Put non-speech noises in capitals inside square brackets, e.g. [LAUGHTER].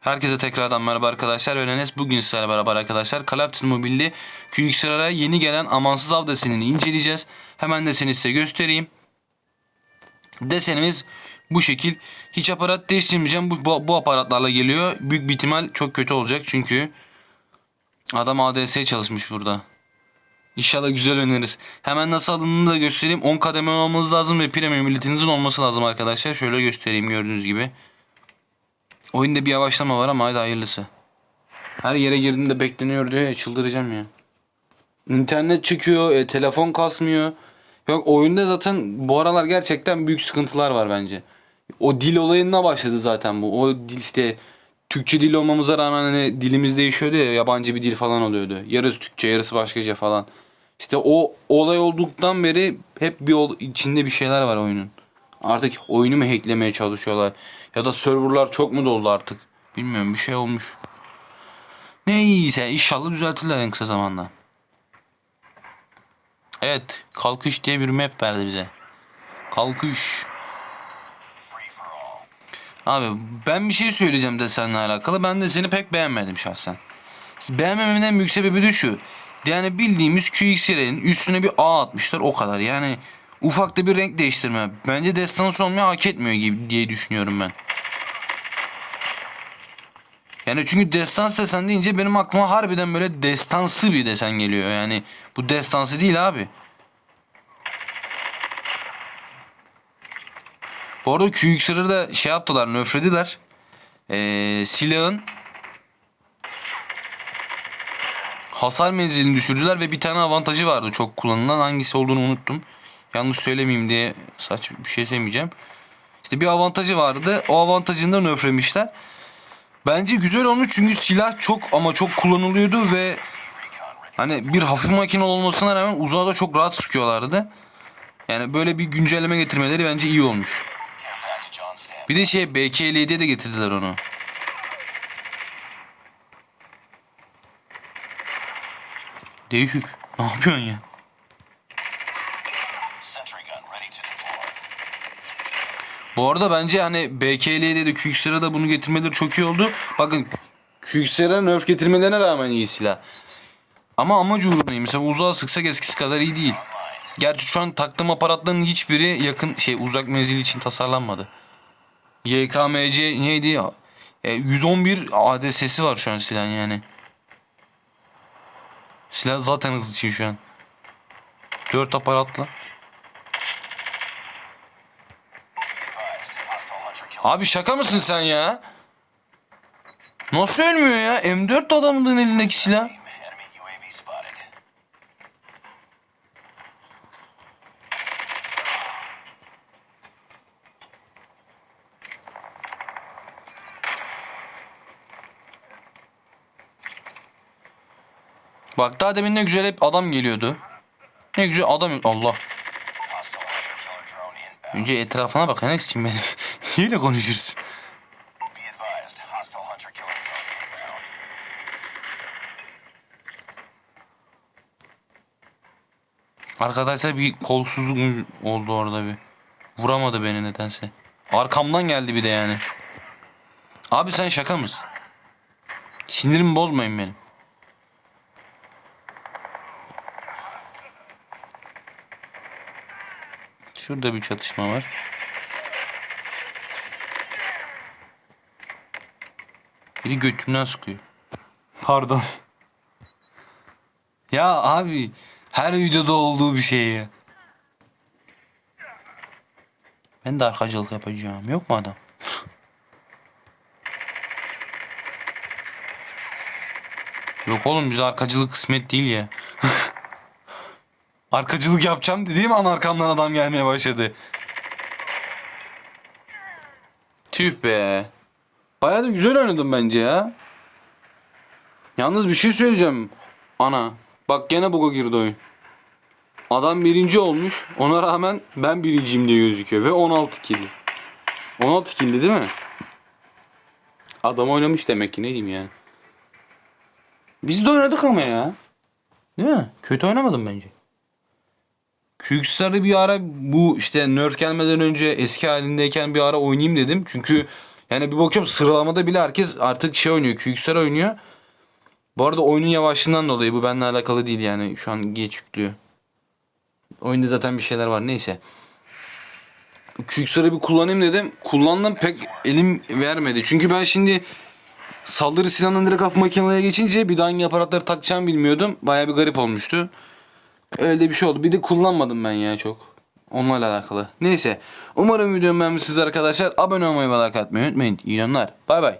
Herkese tekrardan merhaba arkadaşlar. Ben Enes. Bugün sizlerle beraber arkadaşlar Duty Mobile'de QXR'a yeni gelen amansız av desenini inceleyeceğiz. Hemen deseni size göstereyim. Desenimiz bu şekil. Hiç aparat değiştirmeyeceğim. Bu, bu, bu aparatlarla geliyor. Büyük bir ihtimal çok kötü olacak çünkü adam ADS çalışmış burada. İnşallah güzel oynarız. Hemen nasıl alındığını da göstereyim. 10 kademe olmanız lazım ve premium milletinizin olması lazım arkadaşlar. Şöyle göstereyim gördüğünüz gibi. Oyunda bir yavaşlama var ama hadi hayırlısı. Her yere girdiğinde bekleniyor diyor ya çıldıracağım ya. İnternet çıkıyor, e, telefon kasmıyor. Yok oyunda zaten bu aralar gerçekten büyük sıkıntılar var bence. O dil olayına başladı zaten bu. O dil işte Türkçe dil olmamıza rağmen hani dilimiz değişiyordu ya yabancı bir dil falan oluyordu. Yarısı Türkçe yarısı başkaca falan. İşte o olay olduktan beri hep bir ol- içinde bir şeyler var oyunun. Artık oyunu mu hacklemeye çalışıyorlar? Ya da serverlar çok mu doldu artık? Bilmiyorum bir şey olmuş. Neyse inşallah düzeltirler en kısa zamanda. Evet kalkış diye bir map verdi bize. Kalkış. Abi ben bir şey söyleyeceğim desenle alakalı. Ben de seni pek beğenmedim şahsen. Beğenmememin en büyük sebebi de şu. Yani bildiğimiz QXR'in üstüne bir A atmışlar o kadar. Yani ufak da bir renk değiştirme. Bence destansı olmayı hak etmiyor gibi diye düşünüyorum ben. Yani çünkü destans desen deyince benim aklıma harbiden böyle destansı bir desen geliyor. Yani bu destansı değil abi. Bu arada QXR'ı da şey yaptılar, nöfrediler. Ee, silahın hasar menzilini düşürdüler ve bir tane avantajı vardı çok kullanılan. Hangisi olduğunu unuttum. Yanlış söylemeyeyim diye saç bir şey söylemeyeceğim. İşte bir avantajı vardı. O avantajını da nöfremişler. Bence güzel olmuş çünkü silah çok ama çok kullanılıyordu ve hani bir hafif makine olmasına rağmen uzağa çok rahat sıkıyorlardı. Yani böyle bir güncelleme getirmeleri bence iyi olmuş. Bir de şey BKL'de de getirdiler onu. Değişik. Ne yapıyorsun ya? Bu arada bence hani BKL'de de QXR'a da bunu getirmeleri çok iyi oldu. Bakın QXR'a nerf getirmelerine rağmen iyi silah. Ama amacı uğruna. Mesela uzağa sıksak eskisi kadar iyi değil. Gerçi şu an taktığım aparatların hiçbiri yakın şey uzak menzil için tasarlanmadı. YKMC neydi? E, 111 ADS'si var şu an silahın yani. Silah zaten hızlı için şu an. 4 aparatla. Abi şaka mısın sen ya? Nasıl ölmüyor ya? M4 adamın elindeki silah. Bak daha demin ne güzel hep adam geliyordu. Ne güzel adam... Allah. Önce etrafına bak Enes için benim. Drone inbound. Arkadaşlar bir kolsuzluk oldu orada bir. Vuramadı beni nedense. Arkamdan geldi bir de yani. Abi sen şaka mısın? Sinirimi bozmayın benim. Şurada bir çatışma var. Biri götümden sıkıyor. Pardon. Ya abi her videoda olduğu bir şey ya. Ben de arkacılık yapacağım. Yok mu adam? Yok oğlum bize arkacılık kısmet değil ya. [LAUGHS] Arkacılık yapacağım dediğim an arkamdan adam gelmeye başladı. Tüh be. Bayağı da güzel oynadım bence ya. Yalnız bir şey söyleyeceğim. Ana. Bak gene buga girdi oyun. Adam birinci olmuş. Ona rağmen ben birinciyim diye gözüküyor. Ve 16 kill. 16 kill'di değil mi? Adam oynamış demek ki ne diyeyim yani. Biz de oynadık ama ya. Değil mi? Kötü oynamadım bence. Qx'larda bir ara bu işte nerf gelmeden önce eski halindeyken bir ara oynayayım dedim. Çünkü Yani bir bakıyorum sıralamada bile herkes artık şey oynuyor. Küyüksel oynuyor. Bu arada oyunun yavaşlığından dolayı bu benimle alakalı değil yani. Şu an geç yüklüyor. Oyunda zaten bir şeyler var neyse. Küyüksel'i bir kullanayım dedim. Kullandım pek elim vermedi. Çünkü ben şimdi saldırı silahından direkt hafif makineye geçince bir daha hangi aparatları takacağımı bilmiyordum. Baya bir garip olmuştu. Öyle bir şey oldu. Bir de kullanmadım ben ya çok. Onlarla alakalı. Neyse. Umarım videomu beğenmişsiniz arkadaşlar. Abone olmayı ve like atmayı unutmayın. İyi günler. Bay bay.